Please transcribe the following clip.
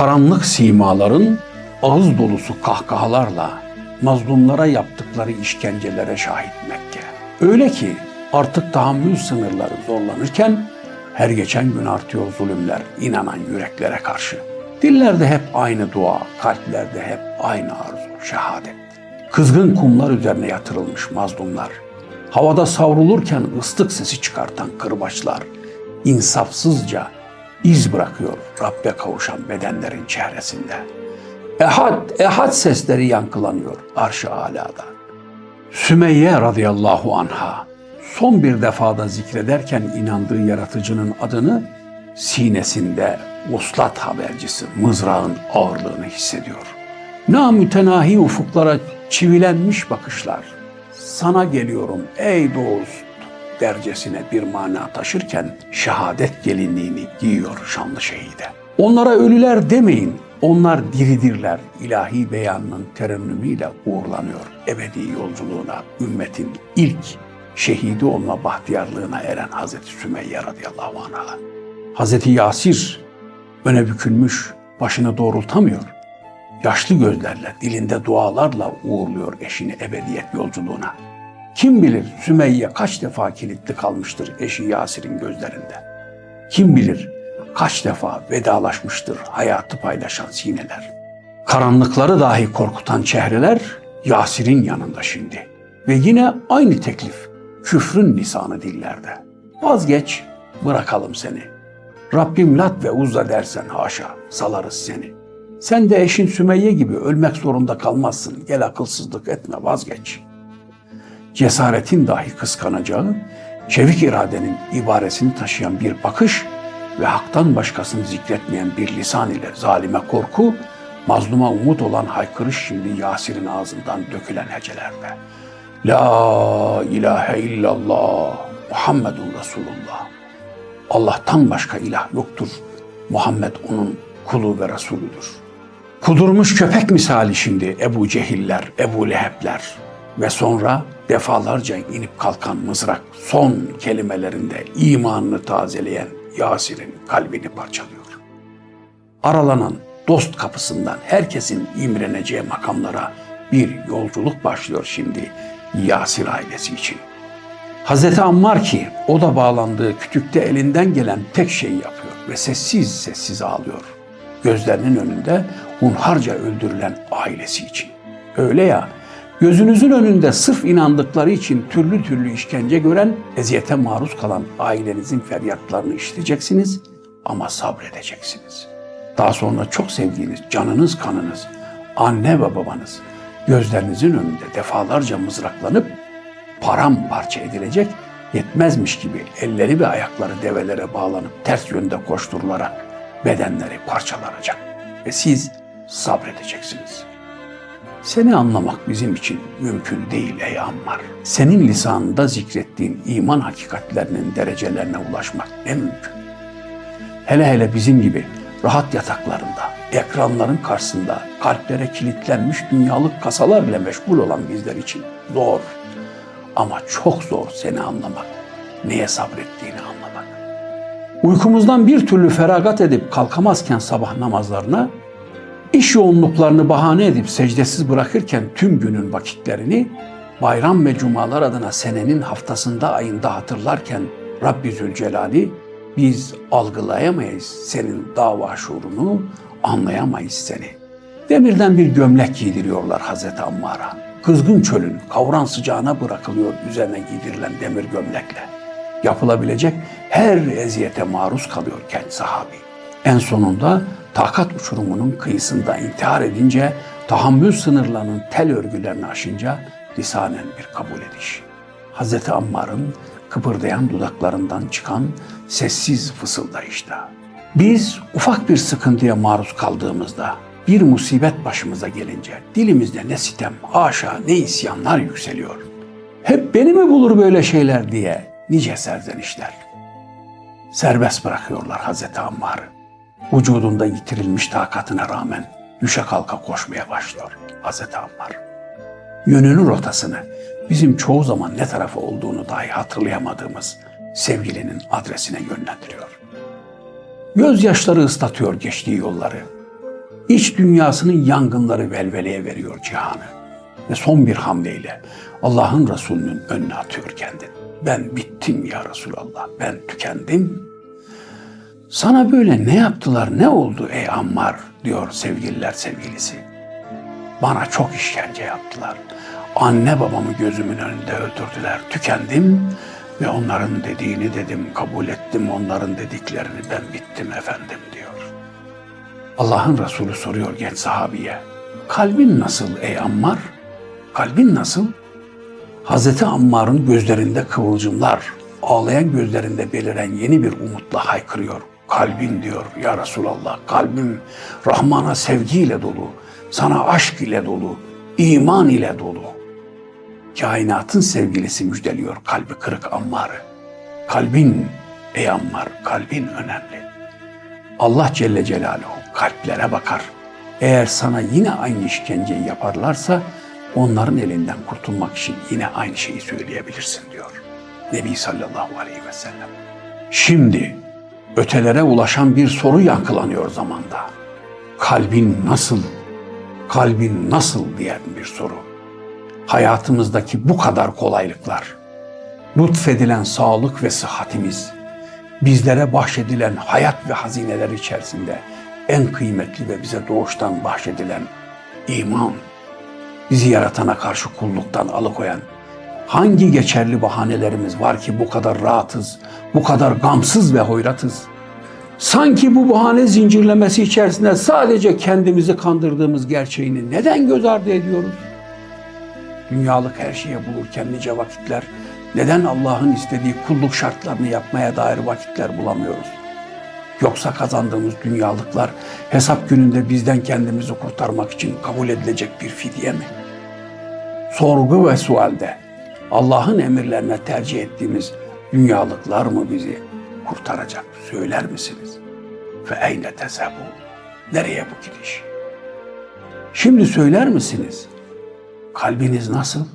Karanlık simaların ağız dolusu kahkahalarla mazlumlara yaptıkları işkencelere şahit Mekke. Öyle ki artık tahammül sınırları zorlanırken her geçen gün artıyor zulümler inanan yüreklere karşı. Dillerde hep aynı dua, kalplerde hep aynı arzu, şehadet. Kızgın kumlar üzerine yatırılmış mazlumlar, havada savrulurken ıslık sesi çıkartan kırbaçlar, insafsızca iz bırakıyor Rabbe kavuşan bedenlerin çehresinde. Ehad, ehad sesleri yankılanıyor arş-ı alada. Sümeyye radıyallahu anha son bir defada zikrederken inandığı yaratıcının adını sinesinde vuslat habercisi mızrağın ağırlığını hissediyor. Namütenahi ufuklara çivilenmiş bakışlar. Sana geliyorum ey dost dercesine bir mana taşırken şehadet gelinliğini giyiyor şanlı şehide. Onlara ölüler demeyin, onlar diridirler. İlahi beyanının terennümüyle uğurlanıyor ebedi yolculuğuna ümmetin ilk şehidi olma bahtiyarlığına eren Hazreti Sümeyye radıyallahu anh'a. Hazreti Yasir öne bükülmüş, başını doğrultamıyor. Yaşlı gözlerle, dilinde dualarla uğurluyor eşini ebediyet yolculuğuna. Kim bilir Sümeyye kaç defa kilitli kalmıştır eşi Yasir'in gözlerinde. Kim bilir kaç defa vedalaşmıştır hayatı paylaşan sineler. Karanlıkları dahi korkutan çehreler Yasir'in yanında şimdi. Ve yine aynı teklif küfrün lisanı dillerde. Vazgeç, bırakalım seni. Rabbim lat ve uzza dersen haşa, salarız seni. Sen de eşin Sümeyye gibi ölmek zorunda kalmazsın. Gel akılsızlık etme, vazgeç. Cesaretin dahi kıskanacağı, çevik iradenin ibaresini taşıyan bir bakış ve haktan başkasını zikretmeyen bir lisan ile zalime korku, mazluma umut olan haykırış şimdi Yasir'in ağzından dökülen hecelerde. La ilahe illallah Muhammedun Resulullah. Allah'tan başka ilah yoktur. Muhammed onun kulu ve Resulüdür. Kudurmuş köpek misali şimdi Ebu Cehiller, Ebu Lehebler ve sonra defalarca inip kalkan mızrak son kelimelerinde imanını tazeleyen Yasir'in kalbini parçalıyor. Aralanan dost kapısından herkesin imreneceği makamlara bir yolculuk başlıyor şimdi Yasir ailesi için. Hazreti Ammar ki o da bağlandığı kütükte elinden gelen tek şeyi yapıyor ve sessiz sessiz ağlıyor. Gözlerinin önünde hunharca öldürülen ailesi için. Öyle ya gözünüzün önünde sırf inandıkları için türlü türlü işkence gören, eziyete maruz kalan ailenizin feryatlarını işiteceksiniz ama sabredeceksiniz. Daha sonra çok sevdiğiniz canınız kanınız, anne ve babanız gözlerinizin önünde defalarca mızraklanıp paramparça edilecek yetmezmiş gibi elleri ve ayakları develere bağlanıp ters yönde koşturularak bedenleri parçalanacak ve siz sabredeceksiniz. Seni anlamak bizim için mümkün değil ey Ammar. Senin lisanında zikrettiğin iman hakikatlerinin derecelerine ulaşmak ne mümkün. Hele hele bizim gibi rahat yataklarında, ekranların karşısında kalplere kilitlenmiş dünyalık kasalar ile meşgul olan bizler için zor. Ama çok zor seni anlamak, neye sabrettiğini anlamak. Uykumuzdan bir türlü feragat edip kalkamazken sabah namazlarına, iş yoğunluklarını bahane edip secdesiz bırakırken tüm günün vakitlerini, bayram ve cumalar adına senenin haftasında ayında hatırlarken Rabbi Zülcelal'i biz algılayamayız senin dava şuurunu, anlayamayız seni. Demirden bir gömlek giydiriyorlar Hazreti Ammar'a. Kızgın çölün kavran sıcağına bırakılıyor üzerine giydirilen demir gömlekle. Yapılabilecek her eziyete maruz kalıyor kendi sahabi. En sonunda takat uçurumunun kıyısında intihar edince, tahammül sınırlarının tel örgülerini aşınca lisanen bir kabul ediş. Hazreti Ammar'ın kıpırdayan dudaklarından çıkan sessiz fısıldayışta. Biz ufak bir sıkıntıya maruz kaldığımızda, bir musibet başımıza gelince dilimizde ne sitem, haşa ne isyanlar yükseliyor. Hep beni mi bulur böyle şeyler diye nice serzenişler. Serbest bırakıyorlar Hazreti Ammar'ı. Vücudunda yitirilmiş takatına rağmen düşe kalka koşmaya başlıyor Hazreti Ammar. Yönünün rotasını bizim çoğu zaman ne tarafı olduğunu dahi hatırlayamadığımız sevgilinin adresine yönlendiriyor. Gözyaşları ıslatıyor geçtiği yolları. iç dünyasının yangınları velveleye veriyor cihanı. Ve son bir hamleyle Allah'ın Resulü'nün önüne atıyor kendini. Ben bittim ya Resulallah, ben tükendim. Sana böyle ne yaptılar, ne oldu ey Ammar diyor sevgililer sevgilisi. Bana çok işkence yaptılar. Anne babamı gözümün önünde öldürdüler. Tükendim ve onların dediğini dedim, kabul ettim. Onların dediklerini ben bittim efendim diyor. Allah'ın Resulü soruyor genç sahabiye. Kalbin nasıl ey Ammar? Kalbin nasıl? Hazreti Ammar'ın gözlerinde kıvılcımlar, ağlayan gözlerinde beliren yeni bir umutla haykırıyor. Kalbin diyor ya Resulallah, kalbim Rahman'a sevgiyle dolu, sana aşk ile dolu, iman ile dolu. Kainatın sevgilisi müjdeliyor kalbi kırık Ammar'ı. Kalbin ey Ammar, kalbin önemli. Allah Celle Celaluhu kalplere bakar. Eğer sana yine aynı işkenceyi yaparlarsa onların elinden kurtulmak için yine aynı şeyi söyleyebilirsin diyor. Nebi sallallahu aleyhi ve sellem. Şimdi ötelere ulaşan bir soru yankılanıyor zamanda. Kalbin nasıl, kalbin nasıl diyen bir soru. Hayatımızdaki bu kadar kolaylıklar, lütfedilen sağlık ve sıhhatimiz, bizlere bahşedilen hayat ve hazineler içerisinde en kıymetli ve bize doğuştan bahşedilen iman, bizi yaratana karşı kulluktan alıkoyan hangi geçerli bahanelerimiz var ki bu kadar rahatız, bu kadar gamsız ve hoyratız? Sanki bu bahane zincirlemesi içerisinde sadece kendimizi kandırdığımız gerçeğini neden göz ardı ediyoruz? Dünyalık her şeye bulurken nice vakitler neden Allah'ın istediği kulluk şartlarını yapmaya dair vakitler bulamıyoruz? Yoksa kazandığımız dünyalıklar hesap gününde bizden kendimizi kurtarmak için kabul edilecek bir fidye mi? Sorgu ve sualde Allah'ın emirlerine tercih ettiğimiz dünyalıklar mı bizi kurtaracak? Söyler misiniz? Ve eyne tesebu? Nereye bu gidiş? Şimdi söyler misiniz? Kalbiniz nasıl?